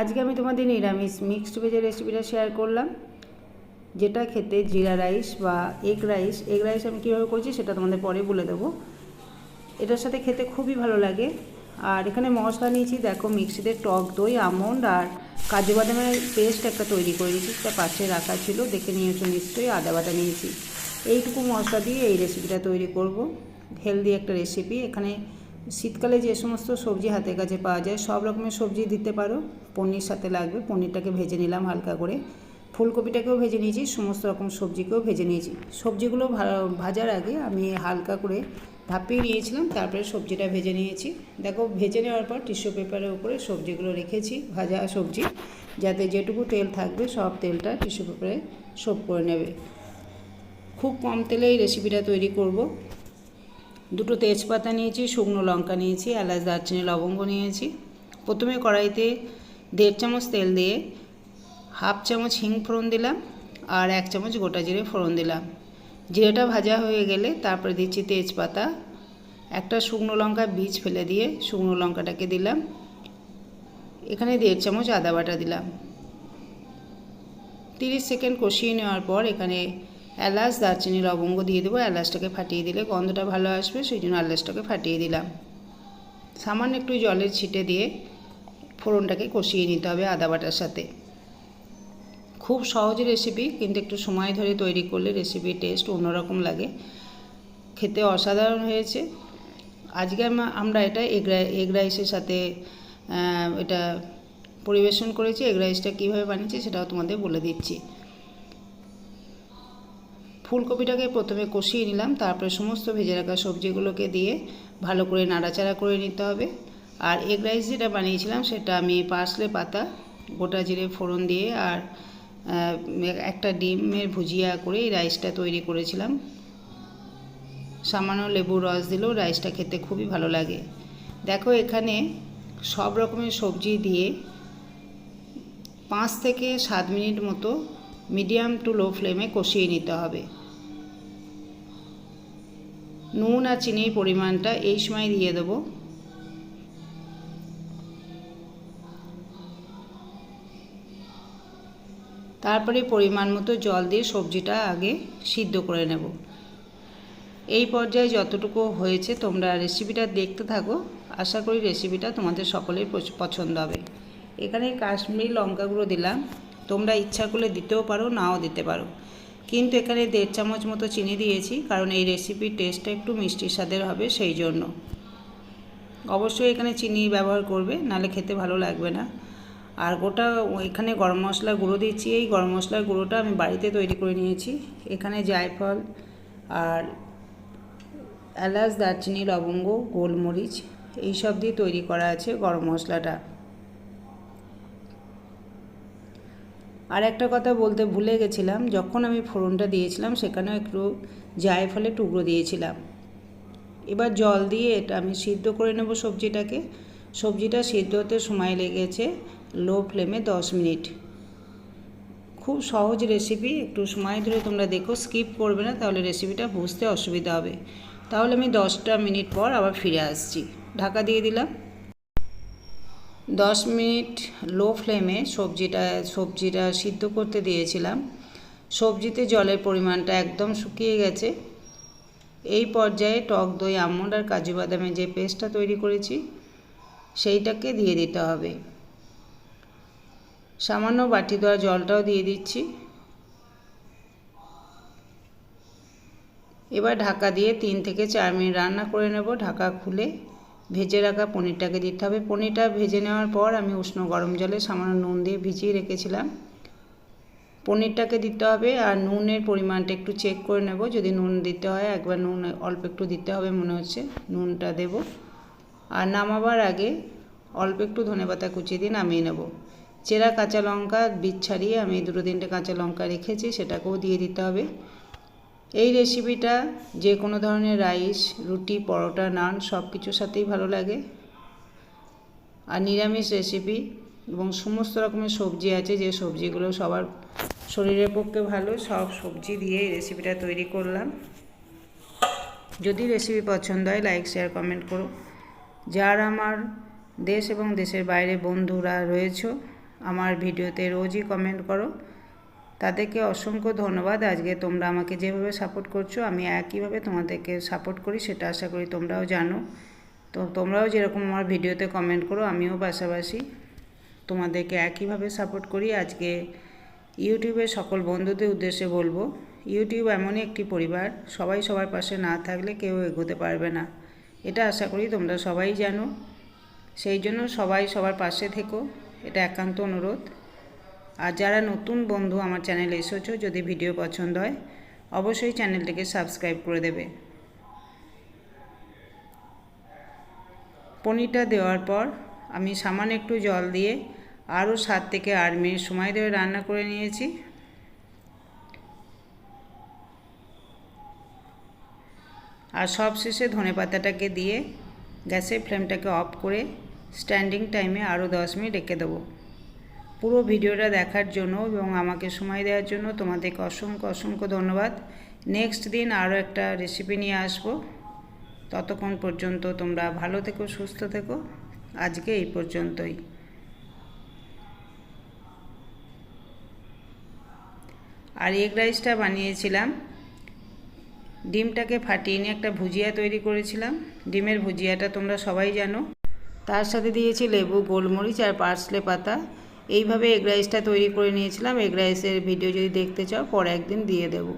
আজকে আমি তোমাদের নিরামিষ মিক্সড ভেজের রেসিপিটা শেয়ার করলাম, যেটা খেতে জিরা রাইস বা এগ রাইস এগ রাইস আমি কীভাবে করছি সেটা তোমাদের পরে বলে দেবো। এটার সাথে খেতে খুবই ভালো লাগে। আর এখানে মশলা নিয়েছি, দেখো মিক্সিতে টক দই, আমন্ড আর কাজু বাদামের পেস্ট একটা তৈরি করে দিয়েছি, সেটা পাশে রাখা ছিল, দেখে নিয়েছো নিশ্চয়ই, আদা বাটা নিয়েছি। এইটুকু মশলা দিয়ে এই রেসিপিটা তৈরি করব। হেলদি একটা রেসিপি এখানে শীতকালে যে সমস্ত সবজি হাতের কাছে পাওয়া যায়, সব রকমের সবজি দিতে পারো। পনির সাথে লাগবে, পনিরটাকে ভেজে নিলাম হালকা করে। ফুলকপিটাকেও ভেজে নিয়েছি, সমস্ত রকম সবজিকেও ভেজে নিয়েছি। সবজিগুলো ভাজার আগে আমি হালকা করে ভাপিয়ে নিয়েছিলাম, তারপরে সবজিটা ভেজে নিয়েছি। দেখো, ভেজে নেওয়ার পর টিস্যু পেপারের উপরে সবজিগুলো রেখেছি, ভাজা সবজি। যাতে যেটুকু তেল থাকবে, সব তেলটা টিস্যু পেপারে সোপ করে নেবে। খুব কম তেলে এই রেসিপিটা তৈরি করব। দুটো তেজপাতা নিয়েছি, শুকনো লঙ্কা নিয়েছি, এলাচ, দারচিনি, লবঙ্গ নিয়েছি। প্রথমে কড়াইতে দেড় চামচ তেল দিয়ে হাফ চামচ হিং ফোড়ন দিলাম আর এক চামচ গোটা জিরে ফোড়ন দিলাম। জিরেটা ভাজা হয়ে গেলে তারপরে দিচ্ছি তেজপাতা। একটা শুকনো লঙ্কা বীজ ফেলে দিয়ে শুকনো লঙ্কাটাকে দিলাম। এখানে দেড় চামচ আদা বাটা দিলাম। তিরিশ সেকেন্ড কষিয়ে নেওয়ার পর এখানে এলাচ দারচিনি লবঙ্গ দিয়ে দেবো। এলাচটাকে ফাটিয়ে দিলে গন্ধটা ভালো আসবে সেই জন্য এলাচটাকে ফাটিয়ে দিলাম। সামান্য একটু জলের ছিটে দিয়ে ফোড়নটাকে কষিয়ে নিতে হবে আদা বাটার সাথে। খুব সহজ রেসিপি, কিন্তু একটু সময় ধরে তৈরি করলে রেসিপির টেস্ট অন্যরকম লাগে। খেতে অসাধারণ হয়েছে। আজকে আমরা এটা এগ এগ রাইসের সাথে এটা পরিবেশন করেছি। এগ রাইসটা কীভাবে বানিয়েছি সেটাও তোমাদের বলে দিচ্ছি। ফুলকপিটাকে প্রথমে কষিয়ে নিলাম, তারপরে সমস্ত ভেজে রাখা সবজিগুলোকে দিয়ে ভালো করে নাড়াচাড়া করে নিতে হবে। আর এগ রাইস যেটা বানিয়েছিলাম, সেটা আমি পার্সলে পাতা, গোটা জিরে ফোড়ন দিয়ে আর একটা ডিমের ভুজিয়া করে এই রাইসটা তৈরি করেছিলাম। সামান্য লেবুর রস দিলেও রাইসটা খেতে খুবই ভালো লাগে। দেখো এখানে সব রকমের সবজি দিয়ে পাঁচ থেকে সাত মিনিট মতো মিডিয়াম টু লো ফ্লেমে কষিয়ে নিতে হবে। নুন আর চিনির পরিমাণটা এই সময় দিয়ে দেবো। তারপরে পরিমাণ মতো জল দিয়ে সবজিটা আগে সিদ্ধ করে নেব। এই পর্যায়ে যতটুকু হয়েছে তোমরা রেসিপিটা দেখতে থাকো। আশা করি রেসিপিটা তোমাদের সকলের পছন্দ হবে। এখানে কাশ্মীরি লঙ্কাগুলো দিলাম। তোমরা ইচ্ছা করলে দিতেও পারো, নাও দিতে পারো। কিন্তু এখানে দেড় চামচ মতো চিনি দিয়েছি, কারণ এই রেসিপির টেস্টটা একটু মিষ্টির স্বাদের হবে সেই জন্য। অবশ্যই এখানে চিনি ব্যবহার করবে নালে খেতে ভালো লাগবে না। আর গোটা এখানে গরম মশলা গুঁড়ো দিচ্ছি, এই গরম মশলার গুঁড়োটা আমি বাড়িতে তৈরি করে নিয়েছি। এখানে জায়ফল আর এলাচ, দারচিনি, লবঙ্গ, গোলমরিচ, এইসব দিয়ে তৈরি করা আছে গরম মশলাটা। আর একটা কথা বলতে ভুলে গেছিলাম, যখন আমি ফোড়নটা দিয়েছিলাম সেখানেও একটু জায়ফলের টুকরো দিয়েছিলাম। এবার জল দিয়ে এটা আমি সিদ্ধ করে নেব সবজিটাকে। সবজিটা সিদ্ধ হতে সময় লেগেছে লো ফ্লেমে দশ মিনিট। খুব সহজ রেসিপি, একটু সময় ধরে তোমরা দেখো, স্কিপ করবে না, তাহলে রেসিপিটা বুঝতে অসুবিধা হবে। তাহলে আমি দশটা মিনিট পর আবার ফিরে আসছি। ঢাকা দিয়ে দিলাম। দশ মিনিট লো ফ্লেমে সবজিটা সবজিটা সিদ্ধ করতে দিয়েছিলাম। সবজিতে জলের পরিমাণটা একদম শুকিয়ে গেছে। এই পর্যায়ে টক দই, আমন্ড আর কাজু বাদামের যে পেস্টটা তৈরি করেছি, সেইটাকে দিয়ে দিতে হবে। সামান্য বাটি দেওয়া জলটাও দিয়ে দিচ্ছি। এবার ঢাকা দিয়ে তিন থেকে চার মিনিট রান্না করে নেব। ঢাকা খুলে ভেজে রাখা পনিরটাকে দিতে হবে। পনিরটা ভেজে নেওয়ার পর আমি উষ্ণ গরম জলে সামান্য নুন দিয়ে ভিজিয়ে রেখেছিলাম। পনিরটাকে দিতে হবে আর নুনের পরিমাণটা একটু চেক করে নেব। যদি নুন দিতে হয়, একবার নুন অল্প একটু দিতে হবে মনে হচ্ছে। নুনটা দেব। আর নামাবার আগে অল্প একটু ধনে পাতা কুচিয়ে দিয়ে নামিয়ে নেব। চেরা কাঁচা লঙ্কা বীজ ছাড়িয়ে আমি দুটো তিনটে কাঁচা লঙ্কা রেখেছি, সেটাকেও দিয়ে দিতে হবে। এই রেসিপিটা যে কোনো ধরনের রাইস রুটি, পরোটা নান সব কিছুর সাথেই ভালো লাগে। আর নিরামিষ রেসিপি এবং সমস্ত রকমের সবজি আছে, যে সবজিগুলো সবার শরীরের পক্ষে ভালো, সব সবজি দিয়ে এই রেসিপিটা তৈরি করলাম। যদি রেসিপি পছন্দ হয় লাইক শেয়ার কমেন্ট করো। যারা আমার দেশ এবং দেশের বাইরে বন্ধুরা রয়েছে, আমার ভিডিওতে রোজই কমেন্ট করো। তাদেরকে অসংখ্য ধন্যবাদ। আজকে তোমরা আমাকে যেভাবে সাপোর্ট করছ, আমি একইভাবে তোমাদেরকে সাপোর্ট করি, সেটা আশা করি তোমরাও জানো। তো তোমরাও যেরকম আমার ভিডিওতে কমেন্ট করো, আমিও পাশাপাশি তোমাদেরকে একইভাবে সাপোর্ট করি। আজকে ইউটিউবের সকল বন্ধুদের উদ্দেশ্যে বলব, ইউটিউব এমনই একটি পরিবার, সবাই সবার পাশে না থাকলে কেউ এগোতে পারবে না। এটা আশা করি তোমরা সবাই জানো। সেই জন্য সবাই সবার পাশে থেকো, এটা একান্ত অনুরোধ। আর যারা নতুন বন্ধু আমার চ্যানেলে এসেছ, যদি ভিডিও পছন্দ হয়, অবশ্যই চ্যানেলটিকে সাবস্ক্রাইব করে দেবে। পনিরটা দেওয়ার পর আমি সামান্য একটু জল দিয়ে আরও সাত থেকে আট মিনিট সময় ধরে রান্না করে নিয়েছি। আর সব শেষে ধনে পাতাটাকে দিয়ে গ্যাসের ফ্লেমটাকে অফ করে স্ট্যান্ডিং টাইমে আরও দশ মিনিট রেখে দেবো। পুরো ভিডিওটা দেখার জন্য এবং আমাকে সময় দেওয়ার জন্য তোমাদেরকে অসংখ্য অসংখ্য ধন্যবাদ। নেক্সট দিন আরও একটা রেসিপি নিয়ে আসব। ততক্ষণ পর্যন্ত তোমরা ভালো থেকো, সুস্থ থেকো। আজকে এই পর্যন্তই। আর এগ রাইসটা বানিয়েছিলাম। ডিমটাকে ফাটিয়ে নিয়ে একটা ভুজিয়া তৈরি করেছিলাম। ডিমের ভুজিয়াটা তোমরা সবাই জানো। তার সাথে দিয়েছি লেবু, গোলমরিচ আর পার্সলে পাতা। এইভাবে এগ রাইসটা তৈরি করে নিয়েছিলাম। এগ রাইসের ভিডিও যদি দেখতে চাও, পরে একদিন দিয়ে দেবো।